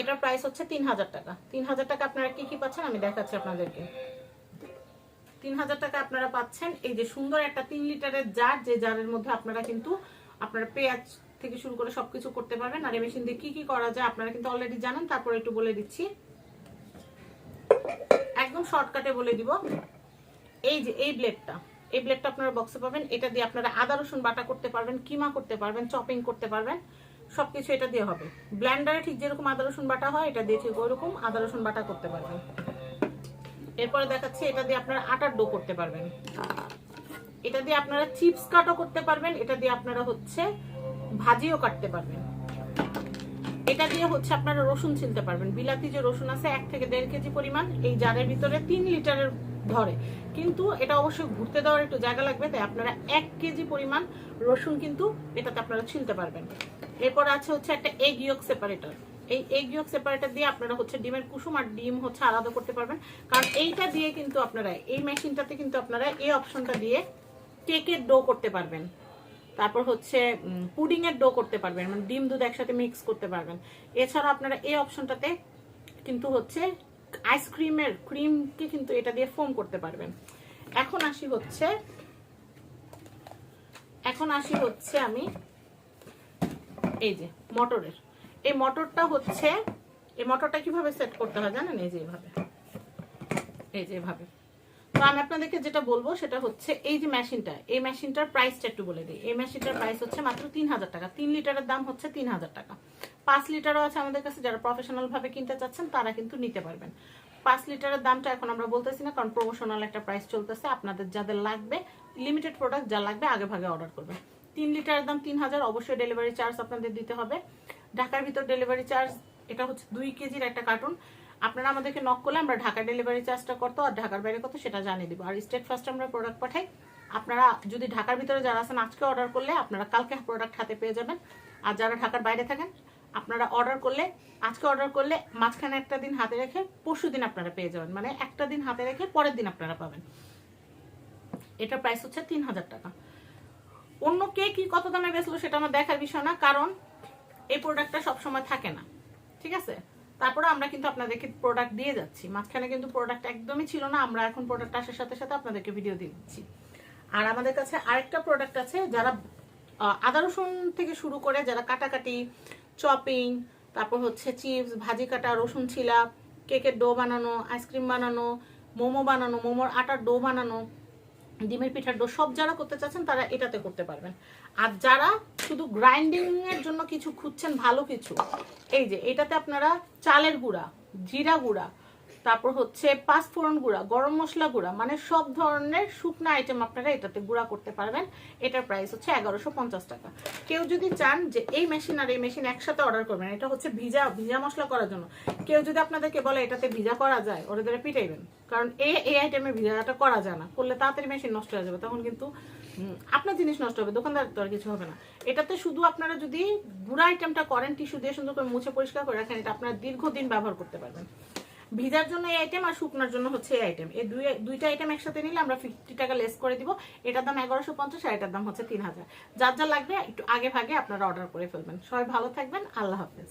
এটার প্রাইস হচ্ছে তিন হাজার টাকা। তিন হাজার টাকা আপনারা কি কি পাচ্ছেন আমি দেখাচ্ছি আপনাদেরকে। তিন হাজার টাকা আপনারা পাচ্ছেন এই যে সুন্দর একটা তিন লিটারের জার যে জারের মধ্যে আপনারা কিন্তু আপনারা পেঁয়াজ থেকে শুরু করে সবকিছু করতে পারবেন। আর এই মেশিন দিয়ে কি কি করা যায় আপনারা কিন্তু অলরেডি জানেন, তারপরে একটু বলে দিচ্ছি। একদম শর্টকাটে বলে দিব। এই যে, এই ব্লেডটা এই ব্লেডটা আপনারা বক্সে পাবেন। এটা দিয়ে আপনারা আদা রসুন বাটা করতে পারবেন, কিমা করতে পারবেন চপিং করতে পারবেন। সবকিছু এটা দিয়ে হবে। ব্ল্যান্ডারে ঠিক যেরকম আদা, রসুন বাটা হয়, এটা দিয়ে ঠিক ওইরকম আদা, রসুন বাটা করতে পারবেন। এরপরে দেখাচ্ছি এটা দিয়ে আপনারা আটার ডো করতে পারবেন। এটা দিয়ে আপনারা চিপস কাটও করতে পারবেন, এটা দিয়ে আপনারা হচ্ছে ভাজিও কাটতে পারবেন। এটা দিয়ে হচ্ছে আপনারা রসুন ছিলতে পারবেন। বিলাতি যে রসুন আছে, এক থেকে দেড় কেজি পরিমাণ, এই জারের ভিতরে তিন লিটারের ধরে। কিন্তু এটা অবশ্যই ঘুরতে দেওয়ার একটু জায়গা লাগবে, তাই আপনারা এক কেজি পরিমাণ রসুন কিন্তু এটাতে আপনারা ছিলতে পারবেন। এরপর আছে হচ্ছে একটা এগ ইয়ক সেপারেটর এই এগ ইয়ক সেপারেটর দিয়ে আপনারা হচ্ছে ডিমের কুসুম আর ডিম হচ্ছে আলাদা করতে পারবেন। কারণ এইটা দিয়ে কিন্তু আপনারা, এই মেশিনটাতে কিন্তু আপনারা এই অপশনটা দিয়ে কেকের ডো করতে পারবেন। তারপর হচ্ছে পুডিং এর ডো করতে পারবেন মানে ডিম দুধ একসাথে মিক্স করতে পারবেন। এছাড়া আপনারা এই অপশনটাতে কিন্তু হচ্ছে আইসক্রিমের ক্রিমকে কিন্তু এটা দিয়ে ফোম করতে পারবেন। এখন আসি হচ্ছে, এখন আসি হচ্ছে আমি এই যে, মোটরের। এই মোটরটা হচ্ছে, এই মোটরটা কীভাবে সেট করতে হয় জানেন? এই যে এইভাবে এই যে এভাবে। তো আমি আপনাদেরকে যেটা বলব, সেটা হচ্ছে এই যে মেশিনটা এই মেশিনটার প্রাইসটা একটু বলে দিই। এই মেশিনটার প্রাইস হচ্ছে মাত্র তিন হাজার টাকা। তিন লিটারের দাম হচ্ছে তিন হাজার টাকা। পাঁচ লিটারও আছে আমাদের কাছে, যারা প্রফেশনাল ভাবে কিনতে চাচ্ছেন, তারা কিন্তু নিতে পারবেন। পাঁচ লিটারের দামটা এখন আমরা বলতেছি না, কারণ প্রমোশনাল একটা প্রাইস চলতেছে। আপনাদের যাদের লাগবে লিমিটেড প্রোডাক্ট যা লাগবে, আগে ভাগে অর্ডার করবেন। তিন লিটারের দাম তিন হাজার, অবশ্যই ডেলিভারি চার্জ আপনাদের দিতে হবে। ঢাকার ভিতর ডেলিভারি চার্জ এটা হচ্ছে দুই কেজির একটা কার্টুন আপনারা আমাদেরকে নক করলে আমরা ঢাকা ডেলিভারি চার্জটা করতো আর ঢাকার বাইরে কত সেটা জানিয়ে দিব। আর স্টেট ফার্স্ট আমরা প্রোডাক্ট পাঠাই। আপনারা যদি ঢাকার ভিতরে যারা আছেন, আজকে অর্ডার করলে আপনারা কালকে প্রোডাক্ট হাতে পেয়ে যাবেন। আর যারা ঢাকার বাইরে থাকেন, আপনারা অর্ডার করলে, আজকে অর্ডার করলে মাঝখানে একটা দিন হাতে রেখে পরশু দিন আপনারা পেয়ে যাবেন। মানে একটা দিন হাতে রেখে পরের দিন আপনারা পাবেন। এটার প্রাইস হচ্ছে তিন হাজার টাকা। অন্য কে কি কত দামে বেচলো সেটা আমার দেখার বিষয় না, কারণ এই প্রোডাক্টটা সবসময় থাকে না। ঠিক আছে? তারপরে আমরা কিন্তু আপনাদেরকে প্রোডাক্ট দিয়ে যাচ্ছি। মাঝখানে কিন্তু প্রোডাক্ট একদমই ছিল না, আমরা এখন প্রোডাক্ট আসার সাথে সাথে আপনাদেরকে ভিডিও দিয়ে দিচ্ছি। আর আমাদের কাছে আরেকটা প্রোডাক্ট আছে, যারা আদা রসুন থেকে শুরু করে যারা কাটাকাটি চপিং তারপর হচ্ছে চিপস ভাজি কাটা, রসুন ছিলা কেকের ডো বানানো আইসক্রিম বানানো, মোমো বানানো, মোমোর আটার ডো বানানো ডিমের পিঠার ডো সব যারা করতে চাচ্ছেন, তারা এটাতে করতে পারবেন। আর যারা শুধু গ্রাইন্ডিং এর জন্য কিছু খুঁজছেন, ভালো কিছু, এই যে এটাতে আপনারা চালের গুঁড়া, জিরা গুঁড়া তারপর হচ্ছে পাঁচফোড়ন গুঁড়া, গরম মশলা গুঁড়া মানে সব ধরনের শুকনো আইটেম আপনারা এটাতে গুঁড়া করতে পারবেন। এটার প্রাইস হচ্ছে এগারোশো পঞ্চাশ টাকা। কেউ যদি চান যে এই মেশিন আর এই মেশিন একসাথে অর্ডার করবেন, এটা হচ্ছে ভিজা ভিজা মশলা করার জন্য। কেউ যদি আপনাদেরকে বলে এটাতে ভিজা করা যায় ওরা ধরে পিটাইবেন। কারণ এই এই আইটেমে ভিজাটা করা যায় না। করলে তাড়াতাড়ি মেশিন নষ্ট হয়ে যাবে, তখন কিন্তু আপনার জিনিস নষ্ট হবে, দোকানদার তো আর কিছু হবে না। এটাতে শুধু আপনারা যদি গুঁড়া আইটেমটা করেন, টিস্যু দিয়ে সুন্দর করে মুছে পরিষ্কার করে রাখেন, এটা আপনারা দীর্ঘদিন ব্যবহার করতে পারবেন। ভিজার জন্য এই আইটেম আর শুকনার জন্য হচ্ছে এই আইটেম এই দুই দুইটা আইটেম একসাথে নিলে আমরা ফিফটি টাকা লেস করে দিব। এটার দাম এগারোশো পঞ্চাশ আর এটার দাম হচ্ছে তিন হাজার। যার যা লাগবে একটু আগে ভাগে আপনারা অর্ডার করে ফেলবেন। সবাই ভালো থাকবেন। আল্লাহ হাফেজ।